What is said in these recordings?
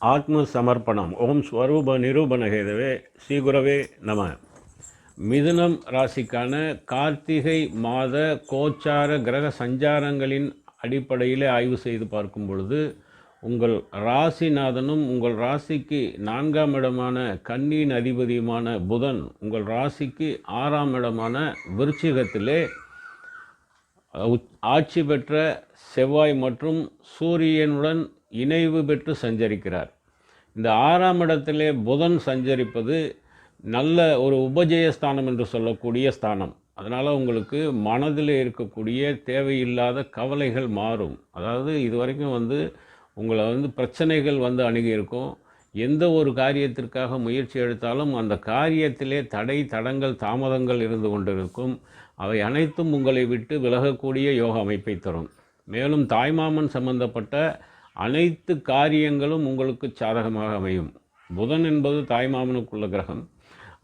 ஆத்ம சமர்ப்பணம் ஓம் ஸ்வரூப நிரூபணகேதவே ஸ்ரீகுரவே நம. மிதுனம் ராசிக்கான கார்த்திகை மாத கோச்சார கிரக சஞ்சாரங்களின் அடிப்படையில் ஆய்வு செய்து பார்க்கும் பொழுது உங்கள் ராசிநாதனும் உங்கள் ராசிக்கு நான்காம் இடமான கன்னியின் அதிபதியுமான புதன் உங்கள் ராசிக்கு ஆறாம் இடமான விருச்சிகத்திலே ஆட்சி பெற்ற செவ்வாய் மற்றும் சூரியனுடன் இணைவு பெற்று சஞ்சரிக்கிறார். இந்த ஆறாம் இடத்திலே புதன் சஞ்சரிப்பது நல்ல ஒரு உபஜயஸ்தானம் என்று சொல்லக்கூடிய ஸ்தானம். அதனால் உங்களுக்கு மனதில் இருக்கக்கூடிய தேவையில்லாத கவலைகள் மாறும். அதாவது இதுவரைக்கும் வந்து உங்களை வந்து பிரச்சனைகள் வந்து அணுகியிருக்கும் எந்த ஒரு காரியத்திற்காக முயற்சி எடுத்தாலும் அந்த காரியத்திலே தடை தடங்கள் தாமதங்கள் இருந்து கொண்டிருக்கும். அவை அனைத்தும் உங்களை விட்டு விலகக்கூடிய யோக அமைப்பை தரும். மேலும் தாய்மாமன் சம்பந்தப்பட்ட அனைத்து காரியங்களும் உங்களுக்கு சாதகமாக அமையும். புதன் என்பது தாய்மாமனுக்குள்ள கிரகம்.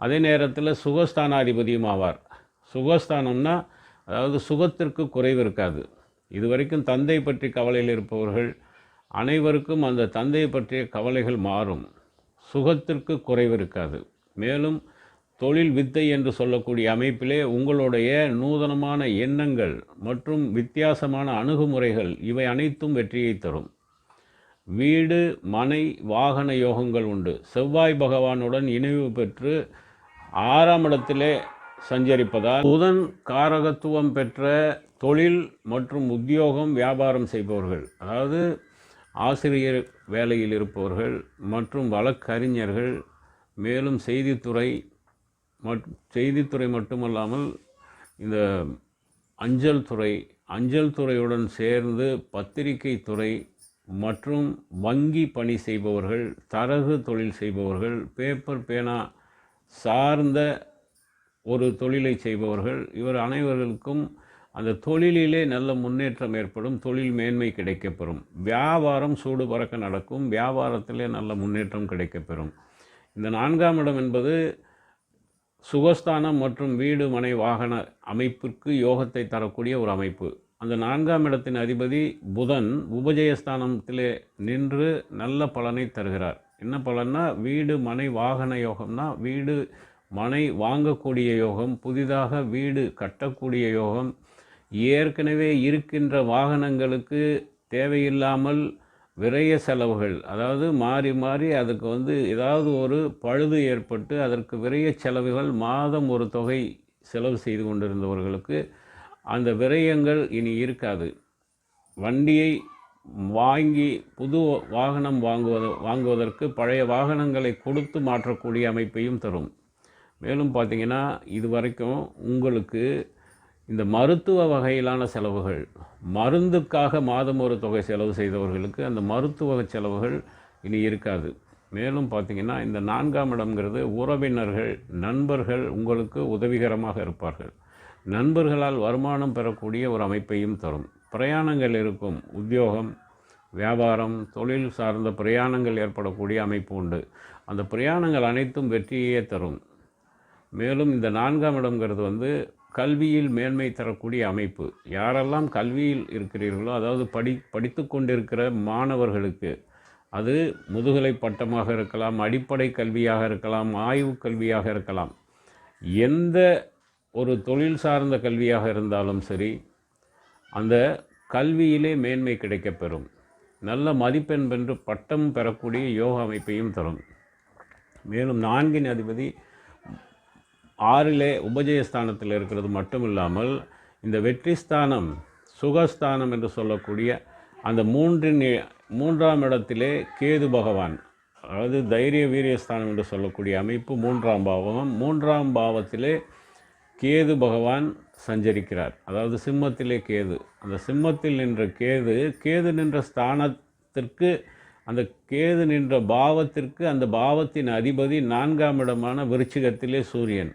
அதே நேரத்தில் சுகஸ்தானாதிபதியும் ஆவார். சுகஸ்தானம்னா அதாவது சுகத்திற்கு குறைவு இருக்காது. இதுவரைக்கும் தந்தை பற்றி கவலையில் இருப்பவர்கள் அனைவருக்கும் அந்த தந்தை பற்றிய கவலைகள் மாறும். சுகத்திற்கு குறைவு இருக்காது. மேலும் தொழில் வித்தை என்று சொல்லக்கூடிய அமைப்பிலே உங்களுடைய நூதனமான எண்ணங்கள் மற்றும் வித்தியாசமான அணுகுமுறைகள் இவை அனைத்தும் வெற்றியை தரும். வீடு மனை வாகன யோகங்கள் உண்டு. செவ்வாய் பகவானுடன் இணைவு பெற்று ஆறாம் இடத்திலே சஞ்சரிப்பதால் புதன் காரகத்துவம் பெற்ற தொழில் மற்றும் உத்தியோகம் வியாபாரம் செய்பவர்கள் அதாவது ஆசிரியர் வேலையில் இருப்பவர்கள் மற்றும் வழக்கறிஞர்கள் மேலும் செய்தித்துறை மட் செய்தித்துறை மட்டுமல்லாமல் இந்த அஞ்சல் துறை அஞ்சல் துறையுடன் சேர்ந்து பத்திரிகை துறை மற்றும் வங்கி பணி செய்பவர்கள் தரகு தொழில் செய்பவர்கள் பேப்பர் பேனா சார்ந்த ஒரு தொழிலை செய்பவர்கள் இவர் அனைவர்களுக்கும் அந்த தொழிலிலே நல்ல முன்னேற்றம் ஏற்படும் தொழில் மேன்மை கிடைக்கப்பெறும். வியாபாரம் சூடு பறக்க நடக்கும் வியாபாரத்திலே நல்ல முன்னேற்றம் கிடைக்கப்பெறும். இந்த நான்காம் இடம் என்பது சுகஸ்தானம் மற்றும் வீடு மனை வாகன அமைப்பிற்கு யோகத்தை தரக்கூடிய ஒரு அமைப்பு. அந்த நான்காம் இடத்தின் அதிபதி புதன் உபஜயஸ்தானத்திலே நின்று நல்ல பலனை தருகிறார். என்ன பலன்னா வீடு மனை வாகன யோகம்னா வீடு மனை வாங்கக்கூடிய யோகம் புதிதாக வீடு கட்டக்கூடிய யோகம் ஏற்கனவே இருக்கின்ற வாகனங்களுக்கு தேவையில்லாமல் விரய செலவுகள் அதாவது மாறி மாறி அதுக்கு வந்து ஏதாவது ஒரு பழுது ஏற்பட்டு அதற்கு விரய செலவுகள் மாதம் ஒரு தொகை செலவு செய்து கொண்டிருந்தவர்களுக்கு அந்த விரயங்கள் இனி இருக்காது. வண்டியை வாங்கி புது வாகனம் வாங்குவது வாங்குவதற்கு பழைய வாகனங்களை கொடுத்து மாற்றக்கூடிய அமைப்பையும் தரும். மேலும் பார்த்தீங்கன்னா இது வரைக்கும் உங்களுக்கு இந்த மருத்துவ வகையிலான செலவுகள் மருந்துக்காக மாதம் ஒரு தொகை செலவு செய்தவர்களுக்கு அந்த மருத்துவ செலவுகள் இனி இருக்காது. மேலும் பார்த்திங்கன்னா இந்த நான்காம் இடம்ங்கிறது உறவினர்கள் நண்பர்கள் உங்களுக்கு உதவிகரமாக இருப்பார்கள். நண்பர்களால் வருமானம் பெறக்கூடிய ஒரு அமைப்பையும் தரும். பிரயாணங்கள் இருக்கும். உத்தியோகம் வியாபாரம் தொழில் சார்ந்த பிரயாணங்கள் ஏற்படக்கூடிய அமைப்பு உண்டு. அந்த பிரயாணங்கள் அனைத்தும் வெற்றியே தரும். மேலும் இந்த நான்காம் இடம்ங்கிறது வந்து கல்வியில் மேன்மை தரக்கூடிய அமைப்பு. யாரெல்லாம் கல்வியில் இருக்கிறீர்களோ அதாவது படி படித்து கொண்டிருக்கிற மாணவர்களுக்கு அது முதுகலை பட்டமாக இருக்கலாம் அடிப்படை கல்வியாக இருக்கலாம் ஆய்வு கல்வியாக இருக்கலாம். எந்த ஒரு தொழில் சார்ந்த கல்வியாக இருந்தாலும் சரி அந்த கல்வியிலே மேன்மை கிடைக்கப்பெறும். நல்ல மதிப்பெண் பெற்று பட்டம் பெறக்கூடிய யோக அமைப்பையும் தரும். மேலும் நான்கின் அதிபதி ஆறிலே உபஜயஸ்தானத்தில் இருக்கிறது மட்டும் இல்லாமல் இந்த வெற்றி ஸ்தானம் சுகஸ்தானம் என்று சொல்லக்கூடிய அந்த மூன்றின் மூன்றாம் இடத்திலே கேது பகவான் அதாவது தைரிய வீரியஸ்தானம் என்று சொல்லக்கூடிய அமைப்பு மூன்றாம் பாவம். மூன்றாம் பாவத்திலே கேது பகவான் சஞ்சரிக்கிறார். அதாவது சிம்மத்திலே கேது. அந்த சிம்மத்தில் நின்ற கேது கேது நின்ற ஸ்தானத்திற்கு அந்த கேது நின்ற பாவத்திற்கு அந்த பாவத்தின் அதிபதி நான்காம் இடமான விருச்சிகத்திலே சூரியன்.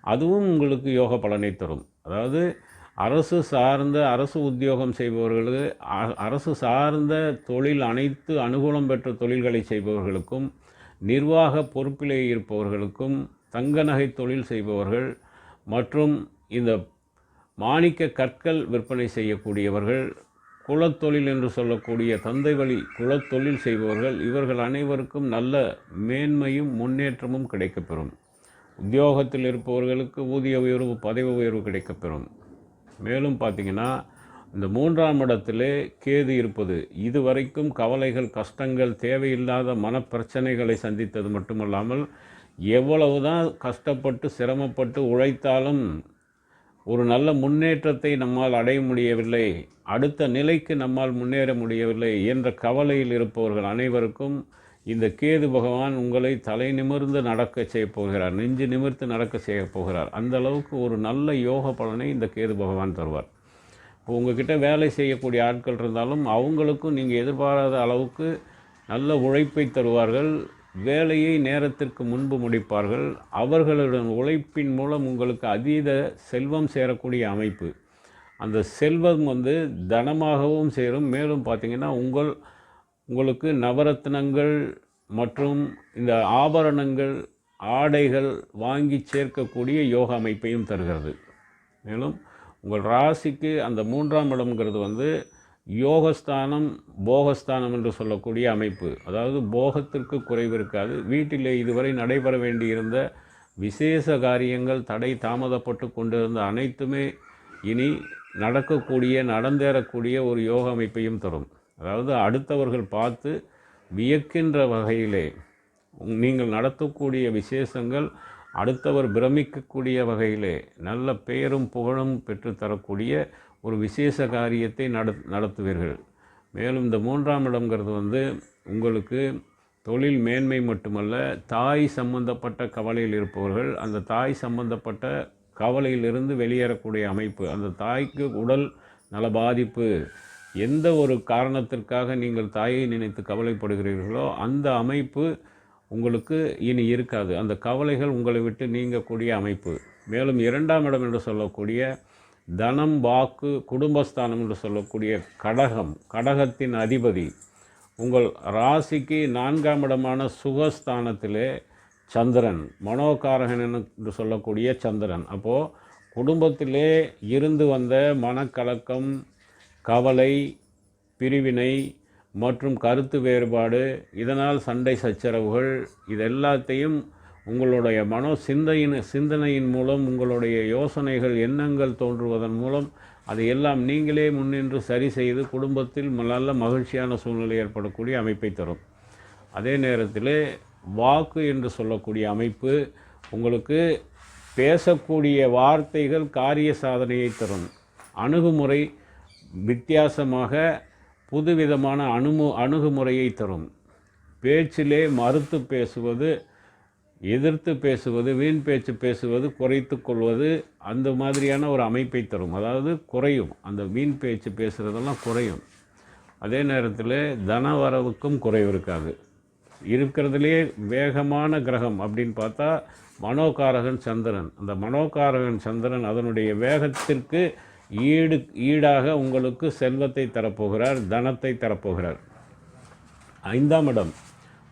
அதுவும் உங்களுக்கு யோக பலனை தரும். அதாவது அரசு சார்ந்த அரசு உத்தியோகம் செய்பவர்களுக்கு அ- அரசு சார்ந்த தொழில் அனைத்து அனுகூலம் பெற்ற தொழில்களை செய்பவர்களுக்கும் நிர்வாக பொறுப்பிலே இருப்பவர்களுக்கும் தங்க நகை தொழில் செய்பவர்கள் மற்றும் இந்த மாணிக்க கற்கள் விற்பனை செய்யக்கூடியவர்கள் குலத்தொழில் என்று சொல்லக்கூடிய தந்தை வழி குலத்தொழில் செய்பவர்கள் இவர்கள் அனைவருக்கும் நல்ல மேன்மையும் முன்னேற்றமும் கிடைக்கப்பெறும். உத்தியோகத்தில் இருப்பவர்களுக்கு ஊதிய உயர்வு பதவி உயர்வு கிடைக்கப்பெறும். மேலும் பார்த்திங்கன்னா இந்த மூன்றாம் இடத்திலே கேது இருப்பது இதுவரைக்கும் கவலைகள் கஷ்டங்கள் தேவையில்லாத மனப்பிரச்சனைகளை சந்தித்தது மட்டுமல்லாமல் எவ்வளவுதான் கஷ்டப்பட்டு சிரமப்பட்டு உழைத்தாலும் ஒரு நல்ல முன்னேற்றத்தை நம்மால் அடைய முடியவில்லை. அடுத்த நிலைக்கு நம்மால் முன்னேற முடியவில்லை என்ற கவலையில் இருப்பவர்கள் அனைவருக்கும் இந்த கேது பகவான் உங்களை தலை நிமிர்ந்து நடக்க செய்ய போகிறார் நெஞ்சு நிமிர்த்து நடக்க செய்ய போகிறார். அந்த அளவுக்கு ஒரு நல்ல யோக பலனை இந்த கேது பகவான் தருவார். இப்போ உங்ககிட்ட வேலை செய்யக்கூடிய ஆட்கள் இருந்தாலும் அவங்களுக்கும் நீங்கள் எதிர்பாராத அளவுக்கு நல்ல உழைப்பை தருவார்கள். வேலையை நேரத்திற்கு முன்பு முடிப்பார்கள். அவர்களுடன் உழைப்பின் மூலம் உங்களுக்கு அதீத செல்வம் சேரக்கூடிய அமைப்பு. அந்த செல்வம் வந்து தனமாகவும் சேரும். மேலும் பார்த்திங்கன்னா உங்கள் உங்களுக்கு நவரத்னங்கள் மற்றும் இந்த ஆபரணங்கள் ஆடைகள் வாங்கி சேர்க்கக்கூடிய யோக அமைப்பையும் தருகிறது. மேலும் உங்கள் ராசிக்கு அந்த மூன்றாம் இடம்ங்கிறது வந்து யோகஸ்தானம் போகஸ்தானம் என்று சொல்லக்கூடிய அமைப்பு. அதாவது போகத்திற்கு குறைவு இருக்காது. வீட்டிலே இதுவரை நடைபெற வேண்டியிருந்த விசேஷ காரியங்கள் தடை தாமதப்பட்டு கொண்டிருந்த அனைத்துமே இனி நடக்கக்கூடிய நடந்தேறக்கூடிய ஒரு யோக அமைப்பையும் தரும். அதாவது அடுத்தவர்கள் பார்த்து வியக்கின்ற வகையிலே நீங்கள் நடத்தக்கூடிய விசேஷங்கள் அடுத்தவர் பிரமிக்கக்கூடிய வகையிலே நல்ல பெயரும் புகழும் பெற்றுத்தரக்கூடிய ஒரு விசேஷ காரியத்தை நட நடத்துவீர்கள். மேலும் இந்த மூன்றாம் இடம்ங்கிறது வந்து உங்களுக்கு தொழில் மேன்மை மட்டுமல்ல தாய் சம்பந்தப்பட்ட கவலையில் இருப்பவர்கள் அந்த தாய் சம்பந்தப்பட்ட கவலையிலிருந்து வெளியேறக்கூடிய அமைப்பு அந்த தாய்க்கு உடல் நல பாதிப்பு எந்த ஒரு காரணத்திற்காக நீங்கள் தாயை நினைத்து கவலைப்படுகிறீர்களோ அந்த அமைப்பு உங்களுக்கு இனி இருக்காது. அந்த கவலைகள் உங்களை விட்டு நீங்கக்கூடிய அமைப்பு. மேலும் இரண்டாம் இடம் என்று சொல்லக்கூடிய தனம் வாக்கு குடும்பஸ்தானம் என்று சொல்லக்கூடிய கடகம் கடகத்தின் அதிபதி. உங்கள் ராசிக்கு நான்காம் இடமான சுகஸ்தானத்திலே சந்திரன் மனோகாரகன் என்று சொல்லக்கூடிய சந்திரன். அப்போது குடும்பத்திலே இருந்து வந்த மனக்கலக்கம் கவலை பிரிவினை மற்றும் கருத்து வேறுபாடு இதனால் சண்டை சச்சரவுகள் இது எல்லாத்தையும் உங்களுடைய மனோ சிந்தையின் சிந்தனையின் மூலம் உங்களுடைய யோசனைகள் எண்ணங்கள் தோன்றுவதன் மூலம் அதை எல்லாம் நீங்களே முன்னின்று சரி செய்து குடும்பத்தில் நல்ல மகிழ்ச்சியான சூழ்நிலை ஏற்படக்கூடிய அமைப்பை தரும். அதே நேரத்தில் வாக்கு என்று சொல்லக்கூடிய அமைப்பு உங்களுக்கு பேசக்கூடிய வார்த்தைகள் காரிய சாதனையை தரும். அணுகுமுறை வித்தியாசமாக புதுவிதமான அணுமு அணுகுமுறையை தரும். பேச்சிலே மறுத்து பேசுவது எதிர்த்து பேசுவது வீண் பேச்சு பேசுவது குறைத்து கொள்வது அந்த மாதிரியான ஒரு அமைப்பை தரும். அதாவது குறையும். அந்த வீண் பேச்சு பேசுகிறதெல்லாம் குறையும். அதே நேரத்தில் தனவரவுக்கும் குறைவு இருக்காது. இருக்கிறதுலே வேகமான கிரகம் அப்படின்னு பார்த்தா மனோகாரகன் சந்திரன். அந்த மனோகாரகன் சந்திரன் அதனுடைய வேகத்திற்கு ஈடு ஈடாக உங்களுக்கு செல்வத்தை தரப்போகிறார் தனத்தை தரப்போகிறார். ஐந்தாம் இடம்.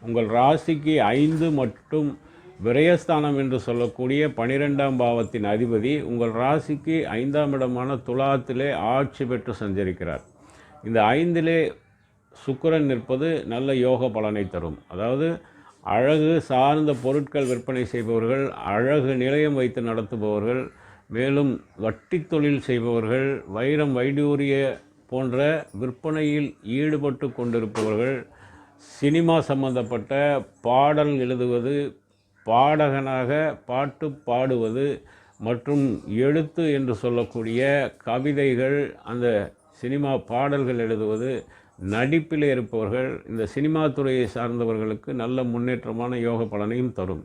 உங்கள் ராசிக்கு ஐந்து மற்றும் விரயஸ்தானம் என்று சொல்லக்கூடிய பனிரெண்டாம் பாவத்தின் அதிபதி உங்கள் ராசிக்கு ஐந்தாம் இடமான துலாத்திலே ஆட்சி பெற்று சஞ்சரிக்கிறார். இந்த ஐந்திலே சுக்கரன் நிற்பது நல்ல யோக பலனை தரும். அதாவது அழகு சார்ந்த பொருட்கள் விற்பனை செய்பவர்கள் அழகு நிலையம் வைத்து நடத்துபவர்கள் மேலும் வட்டி தொழில் செய்பவர்கள் வைரம் வைடூரிய போன்ற விற்பனையில் ஈடுபட்டு கொண்டிருப்பவர்கள் சினிமா சம்பந்தப்பட்ட பாடல் எழுதுவது பாடகனாக பாட்டு பாடுவது மற்றும் எழுத்து என்று சொல்லக்கூடிய கவிதைகள் அந்த சினிமா பாடல்கள் எழுதுவது நடிப்பில் இருப்பவர்கள் இந்த சினிமா துறையை சார்ந்தவர்களுக்கு நல்ல முன்னேற்றமான யோக பலனையும் தரும்.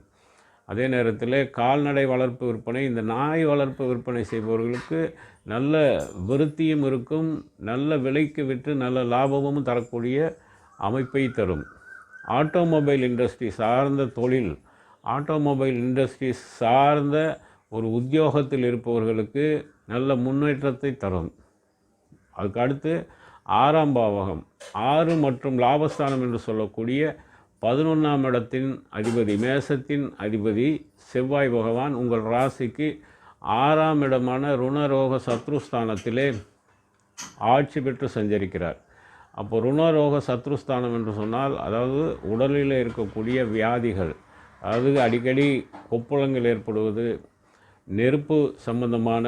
அதே நேரத்தில் கால்நடை வளர்ப்பு விற்பனை இந்த நாய் வளர்ப்பு விற்பனை செய்பவர்களுக்கு நல்ல விருத்தியும் இருக்கும் நல்ல விலைக்கு விற்று நல்ல லாபமும் தரக்கூடிய அமைப்பை தரும். ஆட்டோமொபைல் இண்டஸ்ட்ரி சார்ந்த தொழில் ஆட்டோமொபைல் இண்டஸ்ட்ரி சார்ந்த ஒரு உத்தியோகத்தில் இருப்பவர்களுக்கு நல்ல முன்னேற்றத்தை தரும். அதுக்கு அடுத்து ஆறாம் பாவகம் ஆறு மற்றும் லாபஸ்தானம் என்று சொல்லக்கூடிய பதினொன்றாம் இடத்தின் அதிபதி மேசத்தின் அதிபதி செவ்வாய் பகவான் உங்கள் ராசிக்கு ஆறாம் இடமான ருணரோக சத்ருஸ்தானத்திலே ஆட்சி பெற்று சஞ்சரிக்கிறார். அப்போ ருணரோக சத்ருஸ்தானம் என்று சொன்னால் அதாவது உடலில் இருக்கக்கூடிய வியாதிகள் அதாவது அடிக்கடி கொப்புளங்கள் ஏற்படுவது நெருப்பு சம்பந்தமான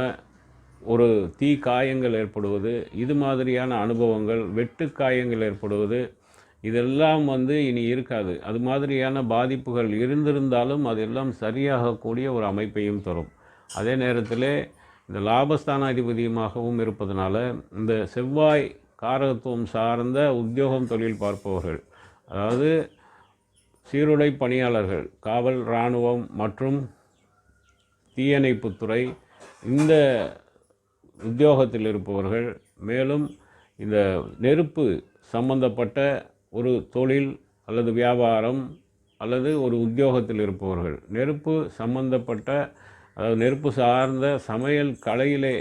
ஒரு தீ காயங்கள் ஏற்படுவது இது மாதிரியான அனுபவங்கள் வெட்டு காயங்கள் ஏற்படுவது இதெல்லாம் வந்து இனி இருக்காது. அது மாதிரியான பாதிப்புகள் இருந்திருந்தாலும் அதெல்லாம் சரியாகக்கூடிய ஒரு அமைப்பையும் தரும். அதே நேரத்தில் இந்த லாபஸ்தானாதிபதியுமாகவும் இருப்பதனால இந்த செவ்வாய் காரகத்துவம் சார்ந்த உத்தியோகம் தொழில் பார்ப்பவர்கள் அதாவது சீருடை பணியாளர்கள் காவல் இராணுவம் மற்றும் தீயணைப்புத்துறை இந்த உத்தியோகத்தில் இருப்பவர்கள் மேலும் இந்த நெருப்பு சம்பந்தப்பட்ட ஒரு தொழில் அல்லது வியாபாரம் அல்லது ஒரு உத்தியோகத்தில் இருப்பவர்கள். நெருப்பு சம்பந்தப்பட்ட அதாவது நெருப்பு சார்ந்த சமையல் கலையிலே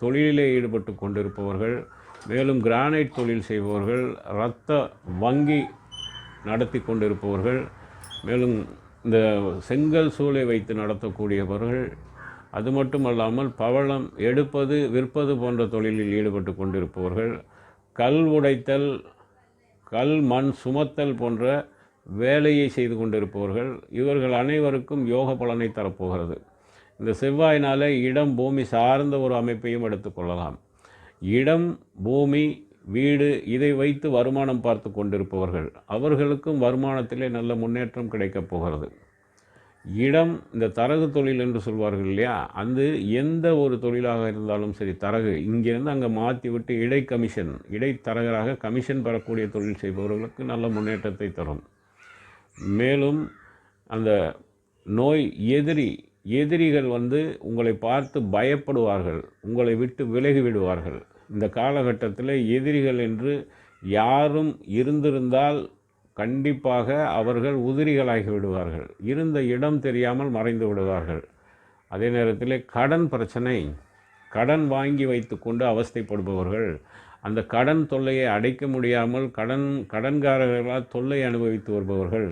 தொழிலிலே ஈடுபட்டு கொண்டிருப்பவர்கள் மேலும் கிரானைட் தொழில் செய்பவர்கள் இரத்த வங்கி நடத்தி கொண்டிருப்பவர்கள் மேலும் இந்த செங்கல் சூளை வைத்து நடத்தக்கூடியவர்கள் அது மட்டுமல்லாமல் பவளம் எடுப்பது விற்பது போன்ற தொழிலில் ஈடுபட்டு கொண்டிருப்பவர்கள் கல் உடைத்தல் கல் மண் சுமத்தல் போன்ற வேலையை செய்து கொண்டிருப்பவர்கள் இவர்கள் அனைவருக்கும் யோக பலனை தரப்போகிறது. இந்த செவ்வாயினால் இடம் பூமி சார்ந்த ஒரு அமைப்பையும் எடுத்துக்கொள்ளலாம் இடம் பூமி வீடு இதை வைத்து வருமானம் பார்த்து கொண்டிருப்பவர்கள். அவர்களுக்கும் வருமானத்திலே நல்ல முன்னேற்றம் கிடைக்கப் போகிறது. இடம் இந்த தரகு தொழில் என்று சொல்வார்கள் இல்லையா? அந்த எந்த ஒரு தொழிலாக இருந்தாலும் சரி தரகு. இங்கேருந்து அங்கே மாற்றி விட்டு இடை கமிஷன் இடைத்தரகராக கமிஷன் பெறக்கூடிய தொழில் செய்பவர்களுக்கு நல்ல முன்னேற்றத்தை தரும். மேலும் அந்த நோய் எதிரி எதிரிகள் வந்து உங்களை பார்த்து பயப்படுவார்கள். உங்களை விட்டு விலகி விடுவார்கள். இந்த காலகட்டத்தில் எதிரிகள் என்று யாரும் இருந்திருந்தால் கண்டிப்பாக அவர்கள் உதிரிகளாகி விடுவார்கள். இருந்த இடம் தெரியாமல் மறைந்து விடுவார்கள். அதே நேரத்தில் கடன் பிரச்சனை கடன் வாங்கி வைத்துக்கொண்டு அவஸ்தைப்படுபவர்கள் அந்த கடன் தொல்லையை அடைக்க முடியாமல் கடன் கடன்காரர்களால் தொல்லை அனுபவித்து வருபவர்கள்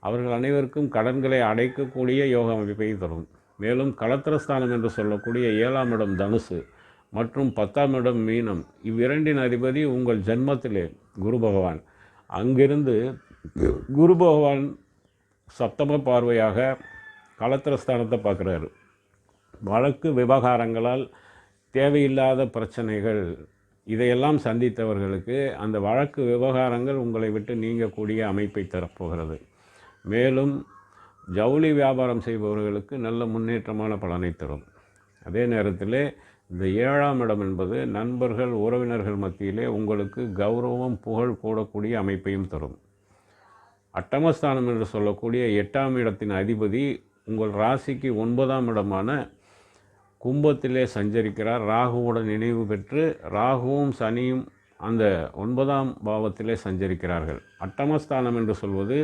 அவர்கள் அனைவருக்கும் கடன்களை அடைக்கக்கூடிய யோக அமைப்பை தரும். மேலும் களத்திரஸ்தானம் என்று சொல்லக்கூடிய ஏழாம் இடம் தனுசு. மற்றும் பத்தாம் இடம் மீனம். இவ்விரண்டின் அதிபதி உங்கள் ஜென்மத்திலே குரு பகவான். அங்கிருந்து குரு பகவான் சப்தம பார்வையாக களத்திரஸ்தானத்தை பார்க்குறாரு. வழக்கு விவகாரங்களால் தேவையில்லாத பிரச்சனைகள் இதையெல்லாம் சந்தித்தவர்களுக்கு அந்த வழக்கு விவகாரங்கள் உங்களை விட்டு நீங்கக்கூடிய அமைப்பை தரப்போகிறது. மேலும் ஜவுளி வியாபாரம் செய்பவர்களுக்கு நல்ல முன்னேற்றமான பலனை தரும். அதே நேரத்தில் இந்த ஏழாம் இடம் என்பது நண்பர்கள் உறவினர்கள் மத்தியிலே உங்களுக்கு கௌரவம் புகழ் கூடக்கூடிய அமைப்பையும் தரும். அட்டமஸ்தானம் என்று சொல்லக்கூடிய எட்டாம் இடத்தின் அதிபதி உங்கள் ராசிக்கு ஒன்பதாம் இடமான கும்பத்திலே சஞ்சரிக்கிறார். ராகுவுடன் நினைவு பெற்று ராகுவும் சனியும் அந்த ஒன்பதாம் பாவத்திலே சஞ்சரிக்கிறார்கள். அட்டமஸ்தானம் என்று சொல்வது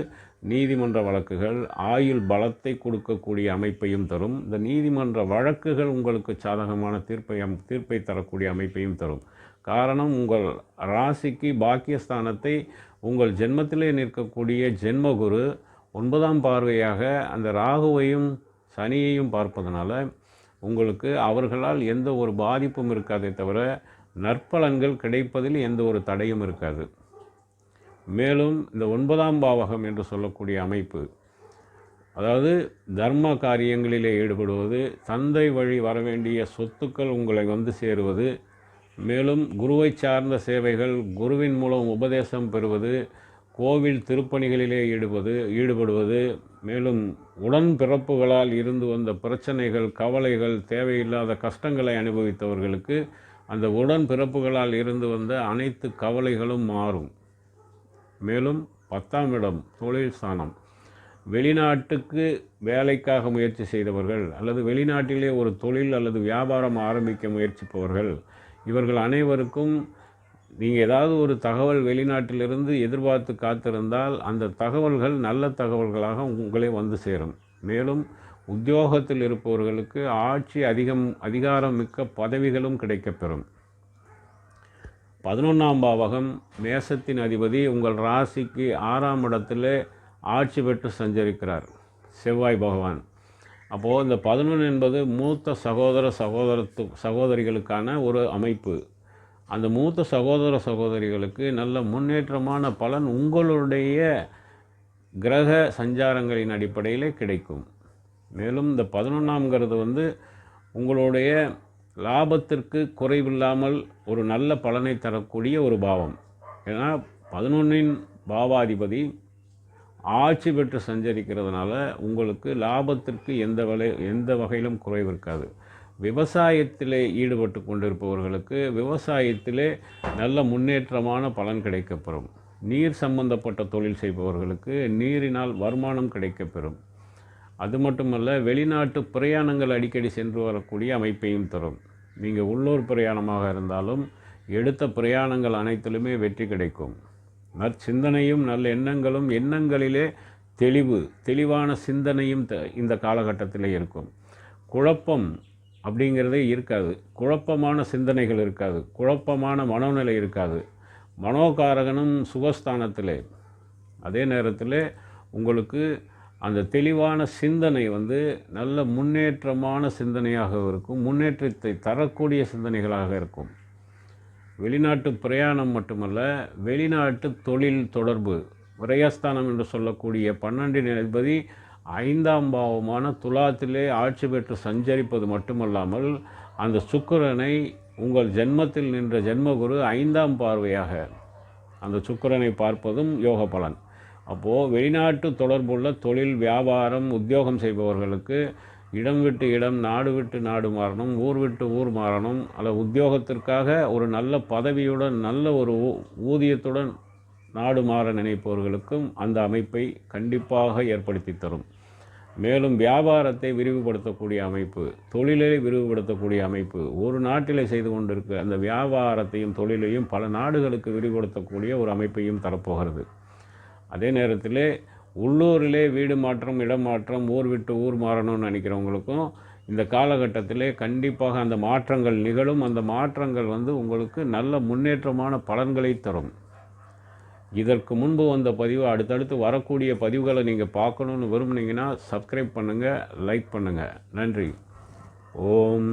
நீதிமன்ற வழக்குகள் ஆயுள் பலத்தை கொடுக்கக்கூடிய அமைப்பையும் தரும். இந்த நீதிமன்ற வழக்குகள் உங்களுக்கு சாதகமான தீர்ப்பை தீர்ப்பை தரக்கூடிய அமைப்பையும் தரும். காரணம் உங்கள் ராசிக்கு பாக்கியஸ்தானத்தை உங்கள் ஜென்மத்திலே நிற்கக்கூடிய ஜென்மகுரு ஒன்பதாம் பார்வையாக அந்த ராகுவையும் சனியையும் பார்ப்பதனால உங்களுக்கு அவர்களால் எந்த ஒரு பாதிப்பும் இருக்காதே தவிர நற்பலன்கள் கிடைப்பதில் எந்த ஒரு தடையும் இருக்காது. மேலும் இந்த ஒன்பதாம் பாவகம் என்று சொல்லக்கூடிய அமைப்பு அதாவது தர்ம காரியங்களிலே ஈடுபடுவது தந்தை வழி வரவேண்டிய சொத்துக்கள் உங்களை வந்து சேருவது மேலும் குருவை சார்ந்த சேவைகள் குருவின் மூலம் உபதேசம் பெறுவது கோவில் திருப்பணிகளிலே ஈடுபது ஈடுபடுவது மேலும் உடன்பிறப்புகளால் இருந்து வந்த பிரச்சனைகள் கவலைகள் தேவையில்லாத கஷ்டங்களை அனுபவித்தவர்களுக்கு அந்த உடன்பிறப்புகளால் இருந்து வந்த அனைத்து கவலைகளும் மாறும். மேலும் பத்தாம் இடம் தொழில் ஸ்தானம். வெளிநாட்டுக்கு வேலைக்காக முயற்சி செய்தவர்கள் அல்லது வெளிநாட்டிலே ஒரு தொழில் அல்லது வியாபாரம் ஆரம்பிக்க முயற்சிப்பவர்கள் இவர்கள் அனைவருக்கும் நீங்கள் ஏதாவது ஒரு தகவல் வெளிநாட்டிலிருந்து எதிர்பார்த்து காத்திருந்தால் அந்த தகவல்கள் நல்ல தகவல்களாக உங்களே வந்து சேரும். மேலும் உத்தியோகத்தில் இருப்பவர்களுக்கு ஆட்சி அதிகம் அதிகாரம் மிக்க பதவிகளும் கிடைக்கப்பெறும். பதினொன்றாம் பாவகம் மேசத்தின் அதிபதி உங்கள் ராசிக்கு ஆறாம் இடத்துல ஆட்சி பெற்று சஞ்சரிக்கிறார் செவ்வாய் பகவான். அப்போது இந்த பதினொன்று என்பது மூத்த சகோதர சகோதரத்து சகோதரிகளுக்கான ஒரு அமைப்பு. அந்த மூத்த சகோதர சகோதரிகளுக்கு நல்ல முன்னேற்றமான பலன் உங்களுடைய கிரக சஞ்சாரங்களின் அடிப்படையிலே கிடைக்கும். மேலும் இந்த பதினொன்றாம்ங்கிறது வந்து உங்களுடைய லாபத்திற்கு குறைவில்லாமல் ஒரு நல்ல பலனை தரக்கூடிய ஒரு பாவம். ஏன்னா பதினொன்றின் பாவாதிபதி ஆட்சி பெற்று சஞ்சரிக்கிறதுனால உங்களுக்கு லாபத்திற்கு எந்த வகை எந்த வகையிலும் குறைவு இருக்காது. விவசாயத்திலே ஈடுபட்டு கொண்டிருப்பவர்களுக்கு விவசாயத்திலே நல்ல முன்னேற்றமான பலன் கிடைக்கப்பெறும். நீர் சம்பந்தப்பட்ட தொழில் செய்பவர்களுக்கு நீரினால் வருமானம் கிடைக்கப்பெறும். அது மட்டுமல்ல வெளிநாட்டு பிரயாணங்கள் அடிக்கடி சென்று வரக்கூடிய அமைப்பையும் தரும். நீங்கள் உள்ளூர் பிரயாணமாக இருந்தாலும் எடுத்த பிரயாணங்கள் அனைத்திலுமே வெற்றி கிடைக்கும். நற்சிந்தனையும் நல்ல எண்ணங்களும் எண்ணங்களிலே தெளிவு தெளிவான சிந்தனையும் த இந்த காலகட்டத்தில் இருக்கும். குழப்பம் அப்படிங்கிறதே இருக்காது. குழப்பமான சிந்தனைகள் இருக்காது. குழப்பமான மனோநிலை இருக்காது. மனோகாரகனும் சுகஸ்தானத்திலே. அதே நேரத்தில் உங்களுக்கு அந்த தெளிவான சிந்தனை வந்து நல்ல முன்னேற்றமான சிந்தனையாக இருக்கும். முன்னேற்றத்தை தரக்கூடிய சிந்தனைகளாக இருக்கும். வெளிநாட்டு பிரயாணம் மட்டுமல்ல வெளிநாட்டு தொழில் தொடர்பு விரயஸ்தானம் என்று சொல்லக்கூடிய பன்னெண்டின் அதிபதி ஐந்தாம் பாவமான துலாத்திலே ஆட்சி பெற்று சஞ்சரிப்பது மட்டுமல்லாமல் அந்த சுக்கிரனை உங்கள் ஜென்மத்தில் நின்ற ஜென்மகுரு ஐந்தாம் பார்வையாக அந்த சுக்கிரனை பார்ப்பதும் யோக பலன் அப்போது வெளிநாட்டு தொடர்புள்ள தொழில் வியாபாரம் உத்தியோகம் செய்பவர்களுக்கு இடம் விட்டு இடம் நாடு விட்டு நாடு மாறணும் ஊர் விட்டு ஊர் மாறணும் அல்ல உத்தியோகத்திற்காக ஒரு நல்ல பதவியுடன் நல்ல ஒரு ஊ- ஊதியத்துடன் நாடு மாற நினைப்பவர்களுக்கும் அந்த அமைப்பை கண்டிப்பாக ஏற்படுத்தி தரும். மேலும் வியாபாரத்தை விரிவுபடுத்தக்கூடிய அமைப்பு தொழிலை விரிவுபடுத்தக்கூடிய அமைப்பு ஒரு நாட்டிலே செய்து கொண்டிருக்க அந்த வியாபாரத்தையும் தொழிலையும் பல நாடுகளுக்கு விரிவுபடுத்தக்கூடிய ஒரு அமைப்பையும் தரப்போகிறது. அதே நேரத்தில் உள்ளூரிலே வீடு மாற்றம் இடம் மாற்றம் ஊர் விட்டு ஊர் மாறணும்னு நினைக்கிறவங்களுக்கும் இந்த காலகட்டத்திலே கண்டிப்பாக அந்த மாற்றங்கள் நிகழும். அந்த மாற்றங்கள் வந்து உங்களுக்கு நல்ல முன்னேற்றமான பலன்களை தரும். இதற்கு முன்பு வந்த பதிவு அடுத்தடுத்து வரக்கூடிய பதிவுகளை நீங்கள் பார்க்கணுன்னு விரும்புனீங்கன்னா சப்ஸ்கிரைப் பண்ணுங்கள் லைக் பண்ணுங்கள் நன்றி. ஓம்.